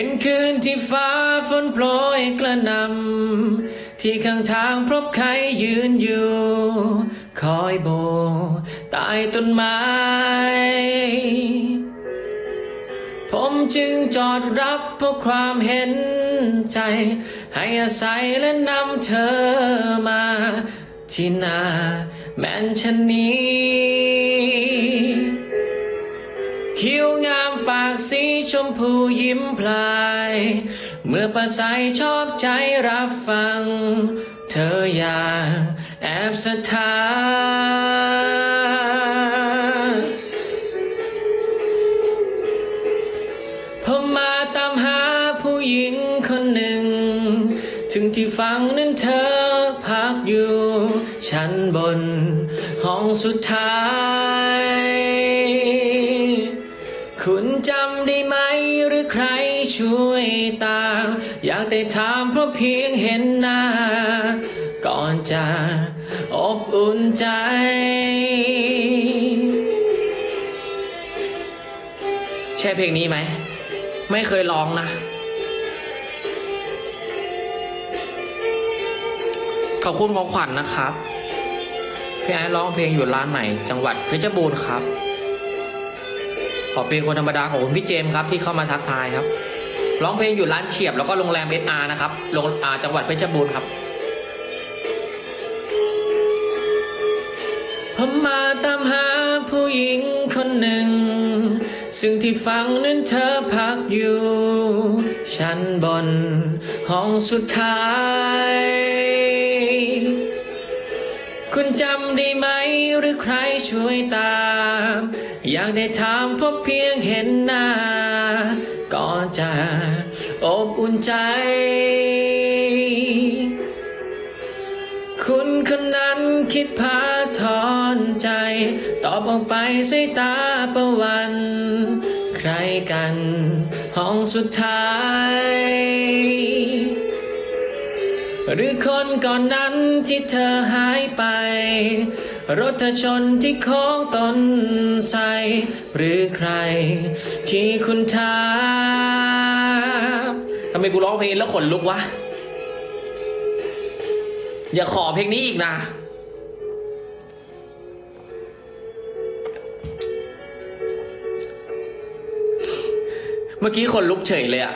เป็นคืนที่ฟ้าฝนโปรยกระนำที่ข้างทางพบใครยืนอยู่ คอยโบกใต้ต้นไม้ ผมจึงจอดรับเพราะความเห็นใจ ให้อาศัยและนำเธอมา ที่นาแมนชนนี้ สีชมพูยิ้มพลาย เมื่อประสายชอบใจรับฟัง เธออยากแอบสถานผมมาตามหาผู้หญิงคนหนึ่ง ถึงที่ฟังนั้นเธอพักอยู่ ชั้นบนห้องสุดท้าย คุณจำได้ไหมหรือใครช่วยตามอยากแต่ถามเพราะเพียงเห็นหน้า ก่อนจะอบอุ่นใจ ใช่เพลงนี้ไหม ไม่เคยร้องนะ ขอบคุณของขวัญนะครับพี่ไอ้ร้องเพลงอยู่ร้านไหน จังหวัดเพชรบูรณ์ครับ ขอเพลงคนธรรมดาของคุณพี่เจมส์ครับที่เข้ามาทักทายครับ ร้องเพลงอยู่ร้านเฉียบแล้วก็โรงแรมเอสอาร์นะครับโรงอาจังหวัดเพชรบูรณ์ครับผมมาตามหาผู้หญิงคนหนึ่ง ซึ่งที่ฟังนั้นเธอพักอยู่ ชั้นบนห้องสุดท้าย คุณจำได้ไหมหรือใครช่วยตาม อยากได้ถามเพราะเพียงเห็นหน้าก่อนจะอบอุ่นใจ คุณคนนั้นคิดพาทอนใจ ตอบออกไปสายตาประวัน ใครกัน ห้องสุดท้าย หรือคนก่อนนั้นที่เธอหายไป รถเธอชนที่โค้งต้นไทรหรือใคร ที่คุณถาทำไมกูร้องเพลงแล้วขนลุกวะ อย่าขอเพลงนี้อีกนะเมื่อกี้คนลุกเฉยเลยอะ